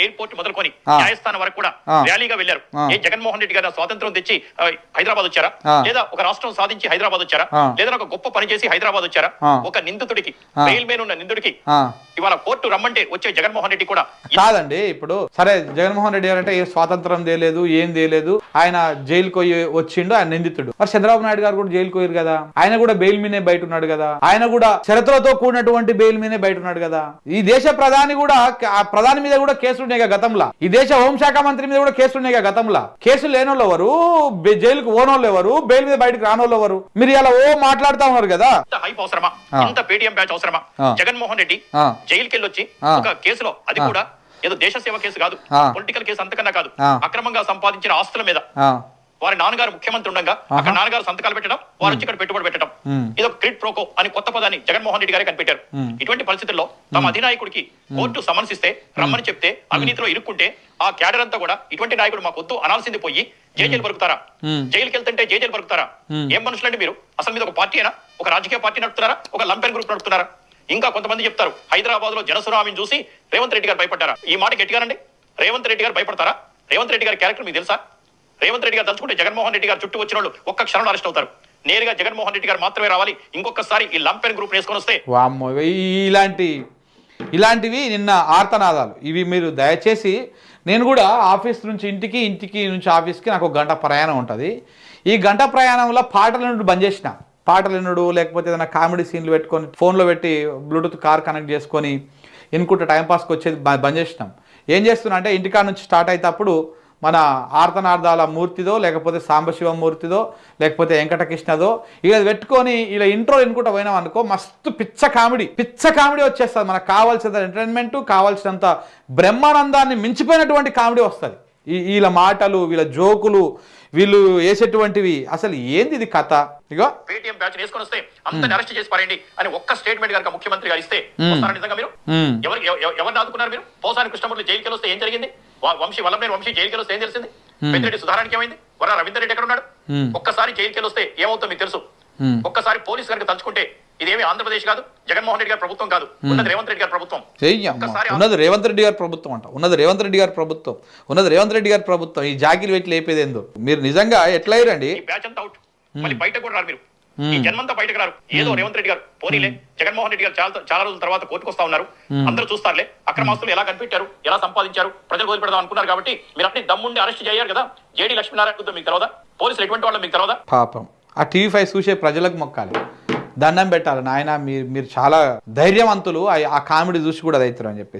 Airport మొదలుకొని. న్యాయస్థానం వరకు కూడా. ర్యాలీగా వెళ్ళారు. ఏ జగన్మోహన్ రెడ్డి గారు స్వాతంత్రం తెచ్చి హైదరాబాద్ వచ్చారా. లేదా ఒక రాష్ట్రం సాధించి హైదరాబాద్ వచ్చారా. లేదా ఒక గొప్ప పని చేసి హైదరాబాద్ వచ్చారా. ఒక నిందితుడికి. బెయిల్ మీద ఉన్న నిందితుడికి. ఇవాళ కోర్టు రమ్మంటే వచ్చే జగన్మోహన్ రెడ్డి కూడా కాదండి ఇప్పుడు సరే జగన్మోహన్ రెడ్డి గారు అంటే ఏ స్వాతంత్రం తేలేదు ఏం తేలేదు ఆయన జైలుకి పోయి వచ్చిండు ఆయన నిందితుడు. మరి చంద్రబాబు నాయుడు గారు కూడా జైలుకి పోయారు కదా ఆయన కూడా బెయిల్ మీదే బయట ఉన్నాడు కదా ఆయన కూడా షరతులతో కూడినటువంటి బెయిల్ మీదే బయట ఉన్నాడు కదా. ఈ దేశ ప్రధాని కూడా ఆ ప్రధాని మీద కూడా కేసులు ఉన్నాయి గతంలో. ఈ దేశ హోంశాఖ మంత్రి మీద కూడా కేసులు ఉన్నాయి గతంలో. కేసులు లేనోళ్ళు ఎవరు? జైలుకు పోనోళ్ళు ఎవరు? బెయిల్ మీద బయటకు రానోళ్ళు ఎవరు? మీరు ఇలా ఓ మాట్లాడుతా ఉన్నారు కదా. హైప్ అవసరమా? ఆ. ఇంత పేటిఎం బ్యాచ్ అవసరమా? ఆ. జగన్మోహన్ రెడ్డి. జైలుకి వెళ్ళొచ్చి. ఒక కేసులో అది. కూడా ఏదో దేశ సేవ కేసు కాదు. పొలిటికల్ కేసు అంతకన్నా కాదు. అక్రమంగా సంపాదించిన ఆస్తుల మీద వారి నాన్నగారు ముఖ్యమంత్రి ఉండగా అక్కడ నాన్నగారు సంతకాలు పెట్టడం వారు వచ్చి ఇక్కడ పెట్టుబడి పెట్టడం. ఇది క్రిట్ ప్రోకో అని కొత్త పదాన్ని జగన్మోహన్ రెడ్డి గారే కనిపెట్టారు. ఇటువంటి పరిస్థితుల్లో తమ అధినాయకుడికి కోర్టు సమన్సిస్తే రమ్మని చెప్తే అవినీతిలో ఇరుక్కుంటే ఆ క్యాడర్ అంతా కూడా ఇటువంటి నాయకుడు మాకు వద్దు అనాల్సింది పోయి జైలు పరుకుతారా. జైలుకి వెళ్తుంటే జైలు పరుకుతారా. ఏం మనుషులండి మీరు అసలు మీద ఒక పార్టీనా ఒక రాజకీయ పార్టీ నడుపుతున్నారా ఒక లంపెన్ గ్రూప్ నడుపుతున్నారా ఇంకా కొంతమంది చెప్తారు హైదరాబాద్లో జనసునామీని చూసి రేవంత్ రెడ్డి గారు భయపడ్డారా? ఈ మాట గట్టిగానండి. రేవంత్ రెడ్డి గారు భయపడతారా? రేవంత్ రెడ్డి గారి క్యారెక్టర్ మీకు తెలుసా? రేవంత్ రెడ్డి గారు తలుచుకుంటే జగన్మోహన్ రెడ్డి గారు చుట్టూ వచ్చిన వాళ్ళు ఒక్క క్షణం అరెస్ట్ అవుతారు. నేరుగా జగన్మోహన్ రెడ్డి గారు మాత్రమే రావాలి. ఇంకొకసారి ఈ లంపెన్ గ్రూప్ వేసుకొని వస్తే ఇలాంటి ఇలాంటివి నిన్న ఆర్తనాదాలు. ఇవి మీరు దయచేసి నేను కూడా ఆఫీస్ నుంచి ఇంటికి ఇంటికి నుంచి ఆఫీస్కి నాకు ఒక గంట ప్రయాణం ఉంటుంది. ఈ గంట ప్రయాణంలో పాటల నుండి బంద్ చేసిన. పాటలు వినుడు లేకపోతే ఏదైనా కామెడీ సీన్లు పెట్టుకొని ఫోన్లో పెట్టి బ్లూటూత్ కార్ కనెక్ట్ చేసుకొని ఇనుకుంటే టైంపాస్కి వచ్చేది బంద్ చేసినాం. ఏం చేస్తున్నా అంటే ఇంటికాడ నుంచి స్టార్ట్ అయినప్పుడు మన ఆర్తనార్థాల మూర్తిదో లేకపోతే సాంబశివ మూర్తిదో లేకపోతే వెంకటకృష్ణదో ఇలా పెట్టుకొని ఇలా ఇంట్రో ఎన్నుకుంటా పోయినాం అనుకో మస్తు పిచ్చ కామెడీ. పిచ్చ కామెడీ వచ్చేస్తుంది. మనకు కావాల్సినంత ఎంటర్టైన్మెంట్ కావాల్సినంత బ్రహ్మానందాన్ని మించిపోయినటువంటి కామెడీ వస్తుంది. వీళ్ళ మాటలు వీళ్ళ జోకులు వీళ్ళు వేసేటువంటివి. అసలు ఏంది ఇది కథ? ఇగో. పేటీఎం బ్యాచ్ వేసుకొని వస్తే అందరిని అరెస్ట్ చేసి పారండి అని ఒక్క స్టేట్మెంట్ కనుక ముఖ్యమంత్రి గారు ఇస్తే నిజంగా మీరు. ఎవరు ఎవ- ఎవరిని ఆదుకున్నారు మీరు? పోసాని కృష్ణమూర్తి జైలుకి వస్తే ఏం జరిగింది? వంశీ వల్లభనేని వంశీ జైలుకి వస్తే ఏం తెలిసింది? పెద్దిరెడ్డి సుధారానికి ఏమైంది? వర రవీందర్ రెడ్డి ఎక్కడ ఉన్నాడు. ఒక్కసారి జైలుకి వస్తే ఏమవుతుందో మీకు తెలుసు. ఒక్కసారి పోలీసు కనుక తలుచుకుంటే ఇదేమి ఆంధ్రప్రదేశ్ కాదు జగన్మోహన్ రెడ్డి గారి ప్రభుత్వం కాదు ఉన్నది రేవంత్ రెడ్డి గారి ప్రభుత్వం. ఉన్నది రేవంత్ రెడ్డి గారి ప్రభుత్వం అంట. ఉన్నది రేవంత్ రెడ్డి గారి ప్రభుత్వం. ఉన్నది రేవంత్ రెడ్డి గారి ప్రభుత్వం. ఈ జాకిలు పెట్టి లేపేదేందో మీరు నిజంగా ఎట్లా అయ్యారండి? ఈ బ్యాచ్ అంతా అవుట్ మళ్ళీ బయట కూడా రారు మీరు. ఈ జన్మంతా బయటకు రారు. ఏదో రేవంత్ రెడ్డి గారు. పోనీలే జగన్మోహన్ రెడ్డి గారు చాలా చాలా రోజుల తర్వాత కోర్టుకు వస్తా ఉన్నారు. అందరూ చూస్తారులే అక్రమాస్తులు ఎలా కనిపెట్టారు ఎలా సంపాదించారు ప్రజలు వదిలిపెడదాం అనుకున్నారు కాబట్టి మీరు అన్ని దమ్ముండి అరెస్ట్ చేయారు కదా? జేడీ లక్ష్మీనారాయణ మీకు తెలియదా పోలీసులు ఎటువంటి వాళ్ళు మీకు తెలియదా పాపం. ఆ టీవీ ఫైవ్ చూసే ప్రజలకు మొక్కాలి. దండం పెట్టాలి. నాయన మీరు మీరు చాలా ధైర్యవంతులు. ఆ- కామెడీ చూసి కూడా అది అవుతారు అని చెప్పేసి.